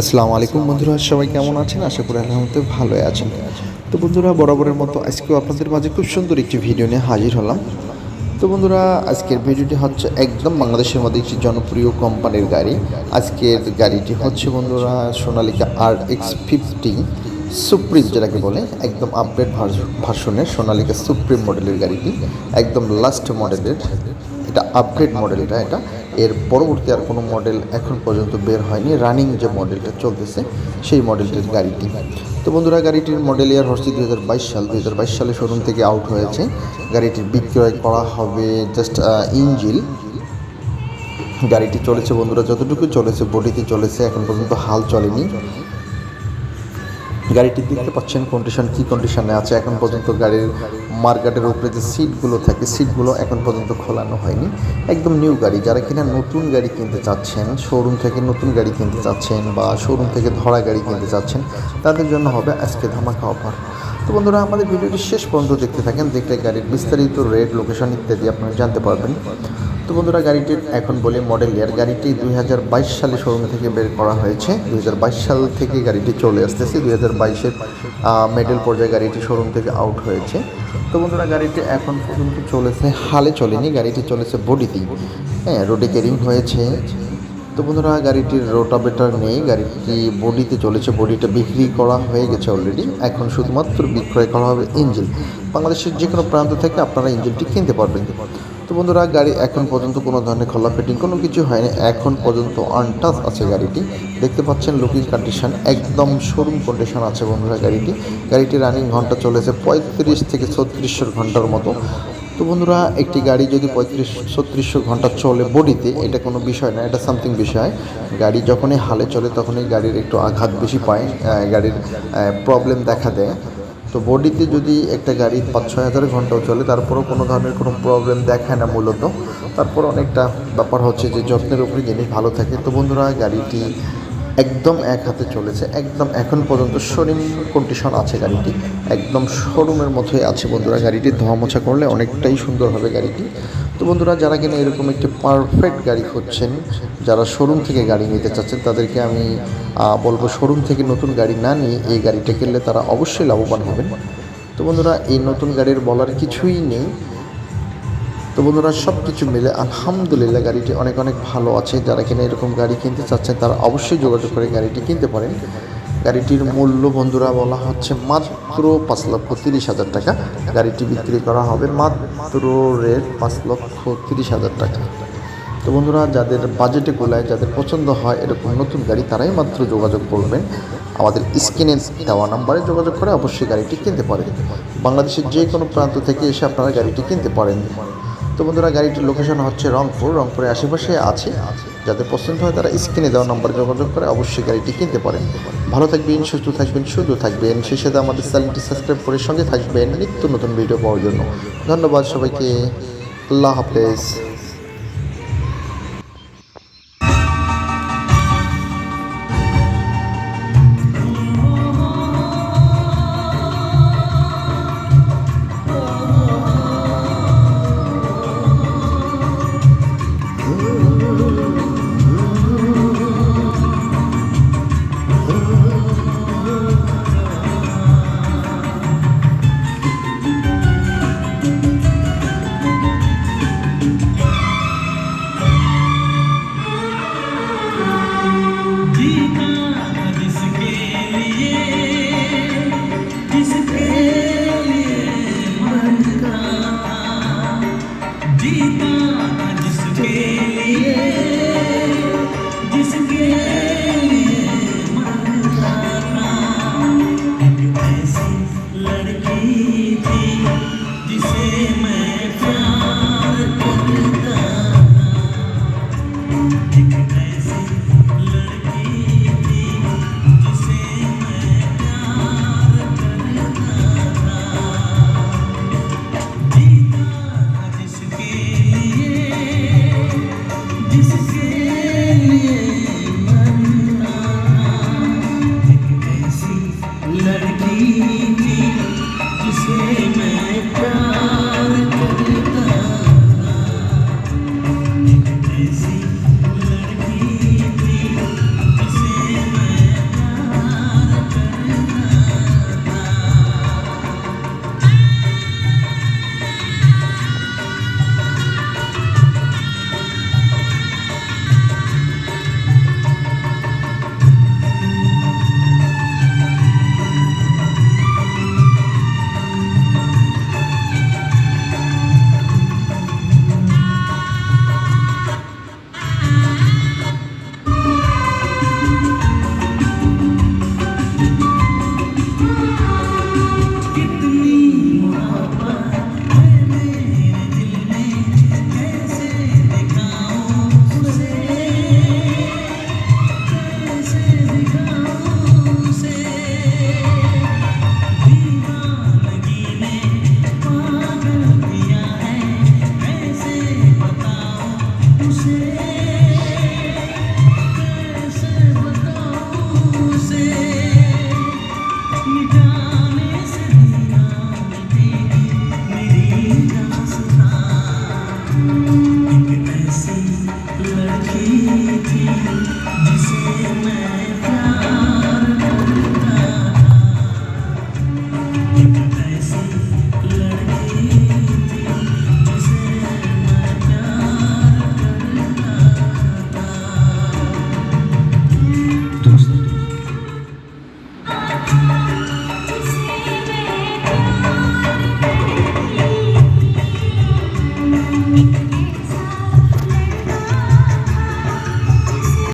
আসসালামু আলাইকুম বন্ধুরা, সবাই কেমন আছেন? আশা করি আলহামদুলিল্লাহ ভালোই আছেন। তো বন্ধুরা, বরাবরের মতো আজকেও আপনাদের মাঝে খুব সুন্দর একটি ভিডিও নিয়ে হাজির হলাম। তো বন্ধুরা, আজকের ভিডিওটি হচ্ছে একদম বাংলাদেশের মধ্যে একটি জনপ্রিয় কোম্পানির গাড়ি। আজকের গাড়িটি হচ্ছে বন্ধুরা Sonalika R X fifty Supreme যেটাকে বলে, একদম আপডেট ভার্সনের সোনালিকা সুপ্রিম মডেলের গাড়িটি, একদম লাস্ট মডেলের এটা আপগ্রেড মডেল এটা এটা। এর পরবর্তী আর কোনো মডেল এখন পর্যন্ত বের হয়নি। রানিং যে মডেলটা চলতেছে, সেই মডেলটির গাড়িটি। তো বন্ধুরা, গাড়িটির মডেল ইয়ার হচ্ছে দু হাজার বাইশ সাল। হাজার বাইশ সালে শোরুম থেকে আউট হয়েছে। গাড়িটির বিক্রয় করা হবে জাস্ট ইঞ্জিল গাড়িটি চলেছে বন্ধুরা, যতটুকু চলেছে বডিতে চলেছে, এখন পর্যন্ত হাল চলেনি। গাড়িটি দেখতে পাচ্ছেন কন্ডিশন কী কন্ডিশনে আছে। এখন পর্যন্ত গাড়ির মার্কেটের উপরে যে সিটগুলো থাকে সিটগুলো এখন পর্যন্ত খোলানো হয়নি। একদম নিউ গাড়ি। যারা কিনা নতুন গাড়ি কিনতে চাচ্ছেন শোরুম থেকে নতুন গাড়ি কিনতে চাচ্ছেন বা শোরুম থেকে ধরা গাড়ি কিনতে চাচ্ছেন, তাদের জন্য হবে আজকে ধামাকা অফার তো বন্ধুরা, আমাদের ভিডিওটি শেষ পর্যন্ত দেখতে থাকেন। দেখলে গাড়ির বিস্তারিত রেট লোকেশন ইত্যাদি আপনারা জানতে পারবেন। তো বন্ধুরা, গাড়িটির এখন বলি মডেল ইয়ার গাড়িটি দুই হাজার বাইশ সালে শোরুম থেকে বের করা হয়েছে। দুই হাজার বাইশ সাল থেকে গাড়িটি চলে আসতেছে। দুই হাজার বাইশের মেডেল পর্যায়ে গাড়িটি শোরুম থেকে আউট হয়েছে। তো বন্ধুরা, গাড়িটি এখন পর্যন্ত চলেছে, হালে চলেনি। গাড়িটি চলেছে বডিতেই হ্যাঁ রোডে কেরিং হয়েছে। তো বন্ধুরা, গাড়িটির রোটাবেটার নেই। গাড়িটি বডিতে চলেছে। বডিটা বিক্রি করা হয়ে গেছে অলরেডি এখন শুধুমাত্র বিক্রয় করা হবে ইঞ্জিন বাংলাদেশের যে কোনো প্রান্ত থেকে আপনারা ইঞ্জিনটি কিনতে পারবেন। তো বন্ধুরা, গাড়ি এখন পর্যন্ত কোনো ধরনের খোলা ফিটিং কোনো কিছু হয়নি। এখন পর্যন্ত আনটাচ আছে গাড়িটি। দেখতে পাচ্ছেন লুকিং কন্ডিশন একদম শোরুম কন্ডিশন আছে বন্ধুরা গাড়িটি। গাড়িটি রানিং ঘণ্টা চলেছে পঁয়ত্রিশ থেকে ছত্রিশশো ঘণ্টার মতো। তো বন্ধুরা, একটি গাড়ি যদি পঁয়ত্রিশ ছত্রিশশো ঘণ্টা চলে বডিতে, এটা কোনো বিষয় না, এটা সামথিং বিষয়। গাড়ি যখনই হালে চলে, তখনই গাড়ির একটু আঘাত বেশি পায় গাড়ির প্রবলেম দেখা দেয়। তো বডিতে যদি একটা গাড়ি পাঁচ ছয় হাজার ঘন্টাও চলে, তারপরেও কোনো ধরনের কোনো প্রবলেম দেখায় না মূলত। তারপর অনেকটা ব্যাপার হচ্ছে যে যত্নের উপরে জিনিস ভালো থাকে। তো বন্ধুরা, গাড়িটি একদম এক হাতে চলেছে, একদম এখন পর্যন্ত শোরুম কন্ডিশন আছে গাড়িটি। একদম শোরুমের মতোই আছে বন্ধুরা, গাড়িটি ধোয়া মোছা করলে অনেকটাই সুন্দর হবে গাড়িটি। তো বন্ধুরা, যারা কিনা এরকম একটি পারফেক্ট গাড়ি খুঁজছেন, যারা শোরুম থেকে গাড়ি নিতে চাচ্ছেন, তাদেরকে আমি বলব শোরুম থেকে নতুন গাড়ি না নিয়ে এই গাড়িটা কিনলে তারা অবশ্যই লাভবান হবেন। তো বন্ধুরা, এই নতুন গাড়ির বলার কিছুই নেই। তো বন্ধুরা সব কিছু মিলে আলহামদুলিল্লাহ গাড়িটি অনেক অনেক ভালো আছে। যারা কিনা এরকম গাড়ি কিনতে চাচ্ছেন, তারা অবশ্যই যোগাযোগ করে গাড়িটি কিনতে পারেন। গাড়িটির মূল্য বন্ধুরা, বলা হচ্ছে মাত্র পাঁচ লক্ষ তিরিশ হাজার টাকা। গাড়িটি বিক্রি করা হবে মাত্র রেট পাঁচ লক্ষ তিরিশ হাজার টাকা। তো বন্ধুরা, যাদের বাজেটে গোলায়, যাদের পছন্দ হয় এরকম নতুন গাড়ি, তারাই মাত্র যোগাযোগ করবেন। আমাদের স্ক্রিনে দেওয়া নাম্বারে যোগাযোগ করে অবশ্যই গাড়িটি কিনতে পারেন। বাংলাদেশের যে কোনো প্রান্ত থেকে এসে আপনারা গাড়িটি কিনতে পারেন। তো বন্ধুরা, গাড়িটির লোকেশন হচ্ছে রংপুর। রংপুরের আশেপাশে আছে। যাদের পছন্দ হয় তারা স্ক্রিনে দেওয়া নম্বরে যোগাযোগ করে অবশ্যই গাড়িটি কিনতে পারেন। ভালো থাকবেন, সুস্থ থাকবেন শুধু থাকবেন। সেই সাথে আমাদের চ্যানেলটি সাবস্ক্রাইব করে সঙ্গে থাকবেন। নিত্য নতুন ভিডিও পাওয়ার জন্য। ধন্যবাদ সবাইকে। আল্লাহ হাফেজ।